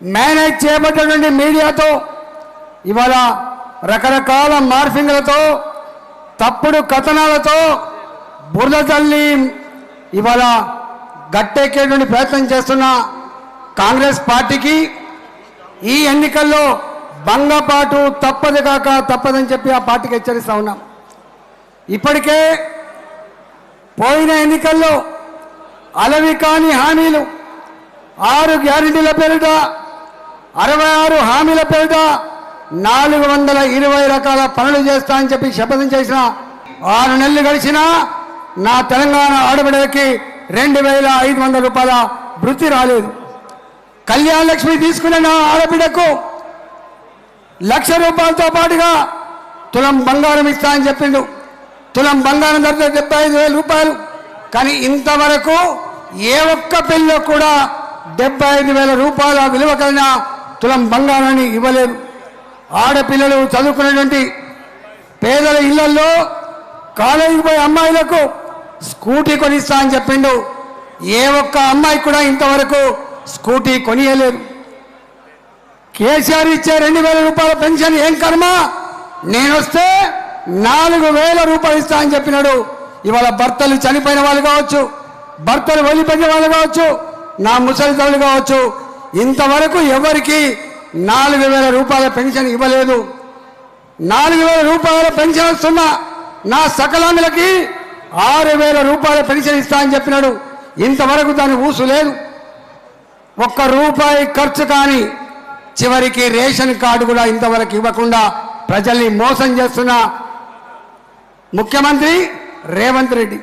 Manage చేయబడ్డటువంటి మీడియాతో ఇవాళ రకరకాల మార్ఫింగ్లతో తప్పుడు కథనాలతో బురద తల్లి ఇవాళ గట్టెక్కేటువంటి ప్రయత్నం చేస్తున్న కాంగ్రెస్ పార్టీకి ఈ ఎన్నికల్లో భంగపాటు తప్పదు కాక తప్పదని చెప్పి ఆ పార్టీకి హెచ్చరిస్తా ఉన్నాం. ఇప్పటికే పోయిన ఎన్నికల్లో అలవి కాని హామీలు ఆరు గ్యారంటీల పేరిట అరవై ఆరు హామీల పేరిట నాలుగు వందల ఇరవై రకాల పనులు చేస్తా అని చెప్పి శపథం చేసిన ఆరు నెలలు గడిచినా నా తెలంగాణ ఆడబిడకి రెండు వేల ఐదు వందల రూపాయల వృత్తి రాలేదు. కళ్యాణ లక్ష్మి తీసుకున్న నా ఆడబిడ్డకు లక్ష రూపాయలతో పాటుగా తులం బంగారం ఇస్తా అని చెప్పిండు. తులం బంగారం ధర డెబ్బై ఐదు వేల రూపాయలు. కానీ ఇంతవరకు ఏ ఒక్క పెళ్ళిలో కూడా డెబ్బై ఐదు వేల రూపాయల విలువ కలిగిన తులం బంగారాన్ని ఇవ్వలేదు ఆడపిల్లలు చదువుకునేటువంటి పేదల ఇళ్ళలో కాలేజీకి పోయే అమ్మాయిలకు స్కూటీ కొనిస్తా అని చెప్పిండు. ఏ ఒక్క అమ్మాయి కూడా ఇంతవరకు స్కూటీ కొనియలేదు. కేసీఆర్ ఇచ్చే రెండు వేల రూపాయల పెన్షన్ ఏం కర్మ? నేను వస్తే నాలుగు వేల రూపాయలు ఇస్తా అని చెప్పినాడు. ఇవాళ భర్తలు చనిపోయిన వాళ్ళు కావచ్చు భర్తలు వదిలిపెట్టిన వాళ్ళు కావచ్చు నా ముసలి తల్లు కావచ్చు ఇంతవరకు ఎవరికి నాలుగు వేల రూపాయల పెన్షన్ ఇవ్వలేదు. నాలుగు వేల రూపాయల పెన్షన్ వస్తున్న నా సకలాంగులకి ఆరు వేల రూపాయల పెన్షన్ ఇస్తా అని చెప్పినాడు. ఇంతవరకు దాని ఊసు లేదు. ఒక్క రూపాయి ఖర్చు కానీ చివరికి రేషన్ కార్డు కూడా ఇంతవరకు ఇవ్వకుండా ప్రజల్ని మోసం చేస్తున్న ముఖ్యమంత్రి రేవంత్ రెడ్డి.